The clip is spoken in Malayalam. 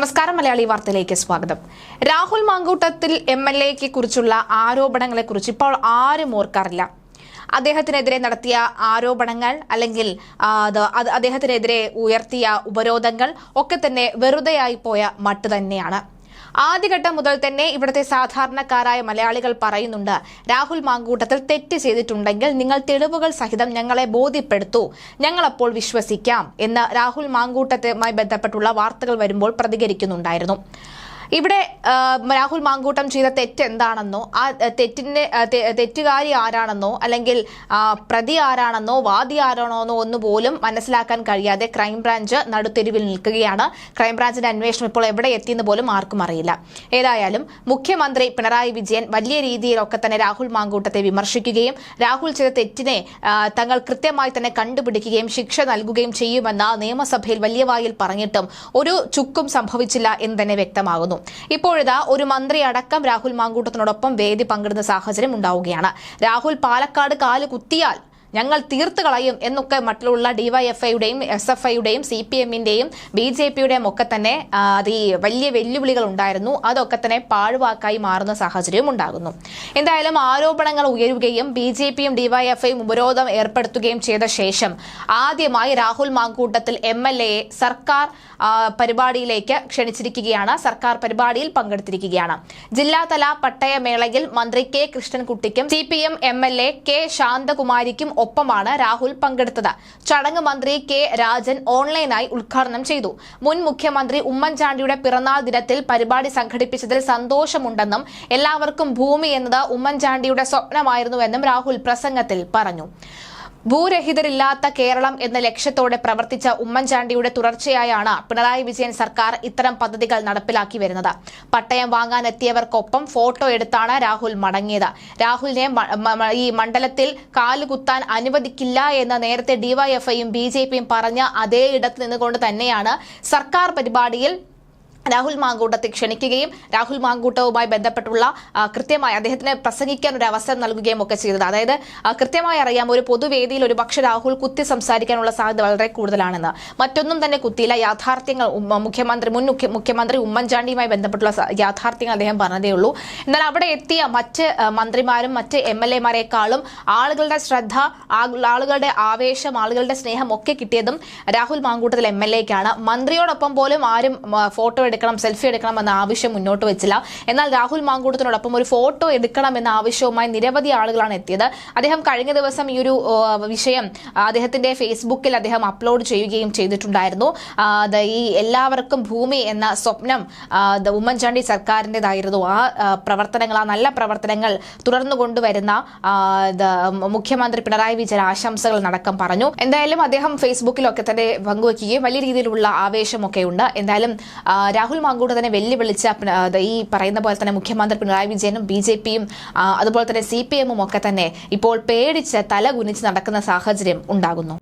നമസ്കാരം മലയാളി വാർത്തയിലേക്ക് സ്വാഗതം. രാഹുൽ മാങ്കൂട്ടത്തിൽ എം എൽ എക്ക് കുറിച്ചുള്ള ആരോപണങ്ങളെ കുറിച്ച് ഇപ്പോൾ ആരും ഓർക്കാറില്ല. അദ്ദേഹത്തിനെതിരെ നടത്തിയ ആരോപണങ്ങൾ അല്ലെങ്കിൽ അദ്ദേഹത്തിനെതിരെ ഉയർത്തിയ ഉപരോധങ്ങൾ ഒക്കെ തന്നെ വെറുതെയായി പോയ മട്ട് തന്നെയാണ്. ആദ്യഘട്ടം മുതൽ തന്നെ ഇവിടുത്തെ സാധാരണക്കാരായ മലയാളികൾ പറയുന്നുണ്ട് രാഹുൽ മാങ്കൂട്ടത്തിൽ തെറ്റ് ചെയ്തിട്ടുണ്ടെങ്കിൽ നിങ്ങൾ തെളിവുകൾ സഹിതം ഞങ്ങളെ ബോധ്യപ്പെടുത്തൂ ഞങ്ങളപ്പോൾ വിശ്വസിക്കാം എന്ന് രാഹുൽ മാങ്കൂട്ടത്തുമായി ബന്ധപ്പെട്ടുള്ള വാർത്തകൾ വരുമ്പോൾ പ്രതികരിക്കുന്നുണ്ടായിരുന്നു. ഇവിടെ രാഹുൽ മാങ്കൂട്ടം ചെയ്ത തെറ്റ് എന്താണെന്നോ ആ തെറ്റിന്റെ തെറ്റുകാരി ആരാണെന്നോ അല്ലെങ്കിൽ പ്രതി ആരാണെന്നോ വാദി ആരാണെന്നോ ഒന്നു പോലും മനസ്സിലാക്കാൻ കഴിയാതെ ക്രൈംബ്രാഞ്ച് നടുത്തെരുവിൽ നിൽക്കുകയാണ്. ക്രൈംബ്രാഞ്ചിന്റെ അന്വേഷണം ഇപ്പോൾ എവിടെ എത്തിയെന്ന് പോലും ആർക്കും അറിയില്ല. ഏതായാലും മുഖ്യമന്ത്രി പിണറായി വിജയൻ വലിയ രീതിയിലൊക്കെ തന്നെ രാഹുൽ മാങ്കൂട്ടത്തെ വിമർശിക്കുകയും രാഹുൽ ചെയ്ത തെറ്റിനെ തങ്ങൾ കൃത്യമായി തന്നെ കണ്ടുപിടിക്കുകയും ശിക്ഷ നൽകുകയും ചെയ്യുമെന്ന് നിയമസഭയിൽ വലിയ വായിൽ പറഞ്ഞിട്ടും ഒരു ചുക്കും സംഭവിച്ചില്ല എന്ന് തന്നെ വ്യക്തമാകുന്നു. ഇപ്പോഴിതാ ഒരു മന്ത്രി അടക്കം രാഹുൽ മാങ്കൂട്ടത്തിനോടൊപ്പം വേദി പങ്കിടുന്ന സാഹചര്യം ഉണ്ടാവുകയാണ്. രാഹുൽ പാലക്കാട് കാൽ കുത്തിയാൽ ഞങ്ങൾ തീർത്ത് കളയും എന്നൊക്കെ മറ്റുള്ള ഡിവൈഎഫ്ഐയുടെയും എസ് എഫ് ഐയുടെയും സി പി എമ്മിന്റെയും ബി ജെ പിയുടെയും ഒക്കെ തന്നെ അത് ഈ വലിയ വെല്ലുവിളികൾ ഉണ്ടായിരുന്നു. അതൊക്കെ തന്നെ പാഴ്വാക്കായി മാറുന്ന സാഹചര്യവും ഉണ്ടാകുന്നു. എന്തായാലും ആരോപണങ്ങൾ ഉയരുകയും ബി ജെ പിയും ഡിവൈഎഫ്ഐയും ഉപരോധം ഏർപ്പെടുത്തുകയും ചെയ്ത ശേഷം ആദ്യമായി രാഹുൽ മാങ്കൂട്ടത്തിൽ എം എൽ എയെ സർക്കാർ പരിപാടിയിലേക്ക് ക്ഷണിച്ചിരിക്കുകയാണ്. സർക്കാർ പരിപാടിയിൽ പങ്കെടുത്തിരിക്കുകയാണ്. ജില്ലാതല പട്ടയമേളയിൽ മന്ത്രി K കൃഷ്ണൻകുട്ടിക്കും C P M M L A K ശാന്തകുമാരിക്കും ഒപ്പമാണ് രാഹുൽ പങ്കെടുത്തത്. ചടങ്ങ് മന്ത്രി കെ രാജൻ ഓൺലൈനായി ഉദ്ഘാടനം ചെയ്തു. മുൻ മുഖ്യമന്ത്രി ഉമ്മൻചാണ്ടിയുടെ പിറന്നാൾ ദിനത്തിൽ പരിപാടി സംഘടിപ്പിച്ചതിൽ സന്തോഷമുണ്ടെന്നും എല്ലാവർക്കും ഭൂമി എന്നത് ഉമ്മൻചാണ്ടിയുടെ സ്വപ്നമായിരുന്നുവെന്നും രാഹുൽ പ്രസംഗത്തിൽ പറഞ്ഞു. ഭൂരഹിതരില്ലാത്ത കേരളം എന്ന ലക്ഷ്യത്തോടെ പ്രവർത്തിച്ച ഉമ്മൻചാണ്ടിയുടെ തുടർച്ചയായാണ് പിണറായി വിജയൻ സർക്കാർ ഇത്തരം പദ്ധതികൾ നടപ്പിലാക്കി വരുന്നത്. പട്ടയം വാങ്ങാനെത്തിയവർക്കൊപ്പം ഫോട്ടോ എടുത്താണ് രാഹുൽ മടങ്ങിയത്. രാഹുലിനെ ഈ മണ്ഡലത്തിൽ കാലുകുത്താൻ അനുവദിക്കില്ല എന്ന് നേരത്തെ ഡിവൈഎഫ്ഐയും ബി പറഞ്ഞ അതേ ഇടത്ത് നിന്നുകൊണ്ട് തന്നെയാണ് സർക്കാർ പരിപാടിയിൽ രാഹുൽ മാങ്കൂട്ടത്തെ ക്ഷണിക്കുകയും രാഹുൽ മാങ്കൂട്ടവുമായി ബന്ധപ്പെട്ടുള്ള കൃത്യമായി അദ്ദേഹത്തിന് പ്രസംഗിക്കാൻ ഒരു അവസരം നൽകുകയും ഒക്കെ ചെയ്തത്. അതായത് കൃത്യമായി അറിയാം ഒരു പൊതുവേദിയിൽ ഒരു പക്ഷേ രാഹുൽ കുത്തി സംസാരിക്കാനുള്ള സാധ്യത വളരെ കൂടുതലാണെന്ന്. മറ്റൊന്നും തന്നെ കുത്തിയില്ല. യാഥാർത്ഥ്യങ്ങൾ മുഖ്യമന്ത്രി മുൻ മുഖ്യ- മുഖ്യമന്ത്രി ഉമ്മൻചാണ്ടിയുമായി ബന്ധപ്പെട്ടുള്ള യാഥാർത്ഥ്യങ്ങൾ അദ്ദേഹം പറഞ്ഞതേ ഉള്ളൂ. എന്നാൽ അവിടെ എത്തിയ മറ്റ് മന്ത്രിമാരും മറ്റ് എം എൽ എമാരെക്കാളും ആളുകളുടെ ശ്രദ്ധ ആളുകളുടെ ആവേശം ആളുകളുടെ സ്നേഹം ഒക്കെ കിട്ടിയതും രാഹുൽ മാങ്കൂട്ടത്തിൽ എം എൽ എക്കാണ്. മന്ത്രിയോടൊപ്പം പോലും ആരും ഫോട്ടോ എടുക്കണം സെൽഫി എടുക്കണം എന്ന ആവശ്യം മുന്നോട്ട് വെച്ചില്ല. എന്നാൽ രാഹുൽ മാങ്കൂട്ടത്തിനോടൊപ്പം ഒരു ഫോട്ടോ എടുക്കണം എന്ന ആവശ്യവുമായി നിരവധി ആളുകളാണ് എത്തിയത്. അദ്ദേഹം കഴിഞ്ഞ ദിവസം ഈ ഒരു വിഷയം അദ്ദേഹത്തിന്റെ ഫേസ്ബുക്കിൽ അദ്ദേഹം അപ്ലോഡ് ചെയ്യുകയും ചെയ്തിട്ടുണ്ടായിരുന്നു. ഈ എല്ലാവർക്കും ഭൂമി എന്ന സ്വപ്നം ഉമ്മൻചാണ്ടി സർക്കാരിന്റെതായിരുന്നു ആ പ്രവർത്തനങ്ങൾ ആ നല്ല പ്രവർത്തനങ്ങൾ തുടർന്നു കൊണ്ടുവരുന്ന മുഖ്യമന്ത്രി പിണറായി വിജയൻ ആശംസകൾ നടക്കം പറഞ്ഞു. എന്തായാലും അദ്ദേഹം ഫേസ്ബുക്കിലൊക്കെ തന്നെ പങ്കുവയ്ക്കുകയും വലിയ രീതിയിലുള്ള ആവേശമൊക്കെ ഉണ്ട് എന്തായാലും രാഹുൽ മാങ്കൂട്ടത്തിനെ വെല്ലുവിളിച്ച ഈ പറയുന്ന പോലെ തന്നെ മുഖ്യമന്ത്രി പിണറായി വിജയനും ബി ജെ പിയും അതുപോലെ തന്നെ സി പി എമ്മും ഒക്കെ തന്നെ ഇപ്പോൾ പേടിച്ച് തല കുനിച്ച് നടക്കുന്ന സാഹചര്യം ഉണ്ടാകുന്നു.